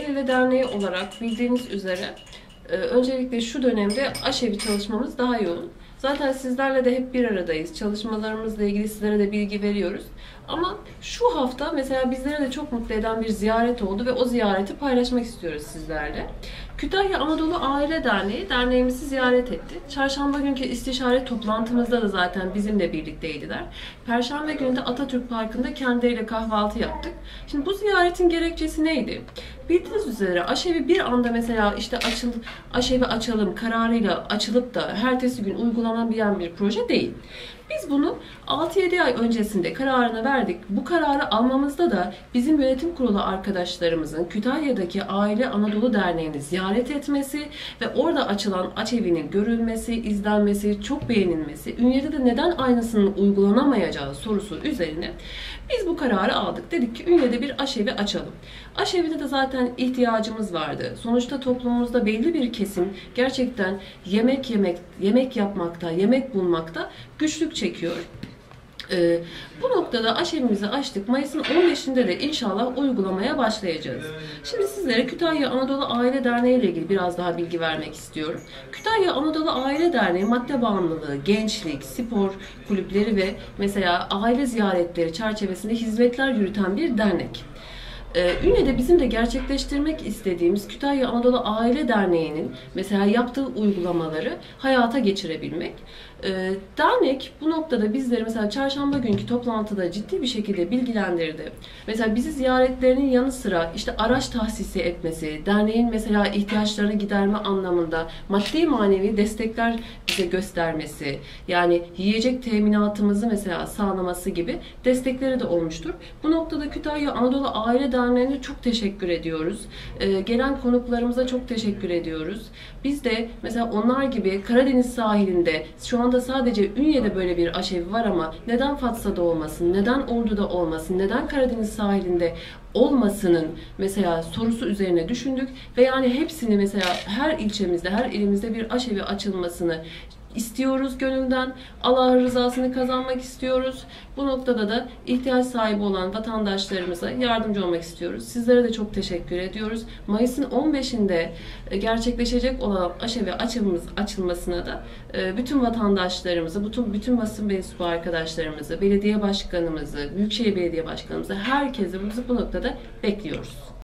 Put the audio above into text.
Aşevi Derneği olarak bildiğiniz üzere e, öncelikle şu dönemde aşevi çalışmamız daha yoğun. Zaten sizlerle de hep bir aradayız. Çalışmalarımızla ilgili sizlere de bilgi veriyoruz. Ama şu hafta mesela bizlere de çok mutlu eden bir ziyaret oldu ve o ziyareti paylaşmak istiyoruz sizlerle. Kütahya Anadolu Aile Derneği derneğimizi ziyaret etti. Çarşamba günkü istişare toplantımızda da zaten bizimle birlikteydiler. Perşembe günü de Atatürk Parkı'nda kendileriyle kahvaltı yaptık. Şimdi bu ziyaretin gerekçesi neydi? Bildiğiniz üzere aşevi bir anda mesela işte açıl, aşevi açalım kararıyla açılıp da ertesi gün uygulanabilen bir proje değil. Biz bunu 6-7 ay öncesinde kararını verdik. Bu kararı almamızda da bizim yönetim kurulu arkadaşlarımızın Kütahya'daki Aile Anadolu Derneği'ni ziyaret etmesi ve orada açılan açevinin görülmesi, izlenmesi, çok beğenilmesi, Ünye'de de neden aynısının uygulanamayacağı sorusu üzerine biz bu kararı aldık. Dedik ki Ünye'de bir aşevi açalım. Aşevide de zaten ihtiyacımız vardı. Sonuçta toplumumuzda belli bir kesim gerçekten yemek yemek, yemek yapmakta, yemek bulmakta güçlük çekiyor. Ee, bu noktada aşevimizi açtık. Mayıs'ın 15'inde de inşallah uygulamaya başlayacağız. Şimdi sizlere Kütahya Anadolu Aile Derneği ile ilgili biraz daha bilgi vermek istiyorum. Kütahya Anadolu Aile Derneği madde bağımlılığı, gençlik, spor kulüpleri ve mesela aile ziyaretleri çerçevesinde hizmetler yürüten bir dernek. Ee, Ünye'de bizim de gerçekleştirmek istediğimiz Kütahya Anadolu Aile Derneği'nin mesela yaptığı uygulamaları hayata geçirebilmek. Ee, dernek bu noktada bizleri mesela çarşamba günkü toplantıda ciddi bir şekilde bilgilendirdi. Mesela bizi ziyaretlerinin yanı sıra işte araç tahsisi etmesi, derneğin mesela ihtiyaçlarını giderme anlamında maddi manevi destekler bize göstermesi, yani yiyecek teminatımızı mesela sağlaması gibi destekleri de olmuştur. Bu noktada Kütahya Anadolu Aile Derneği'ne çok teşekkür ediyoruz. Ee, gelen konuklarımıza çok teşekkür ediyoruz. Biz de mesela onlar gibi Karadeniz sahilinde şu anda sadece Ünye'de böyle bir aşevi var ama neden Fatsa'da olmasın, neden Ordu'da olmasın, neden Karadeniz sahilinde olmasının mesela sorusu üzerine düşündük ve yani hepsini mesela her ilçemizde, her ilimizde bir aşevi açılmasını istiyoruz gönülden. Allah rızasını kazanmak istiyoruz. Bu noktada da ihtiyaç sahibi olan vatandaşlarımıza yardımcı olmak istiyoruz. Sizlere de çok teşekkür ediyoruz. Mayıs'ın 15'inde e, gerçekleşecek olan aşevi açımız açılmasına da e, bütün vatandaşlarımızı, bütün bütün basın mensubu arkadaşlarımızı, belediye başkanımızı, Büyükşehir Belediye Başkanımızı, herkesi bu noktada bekliyoruz.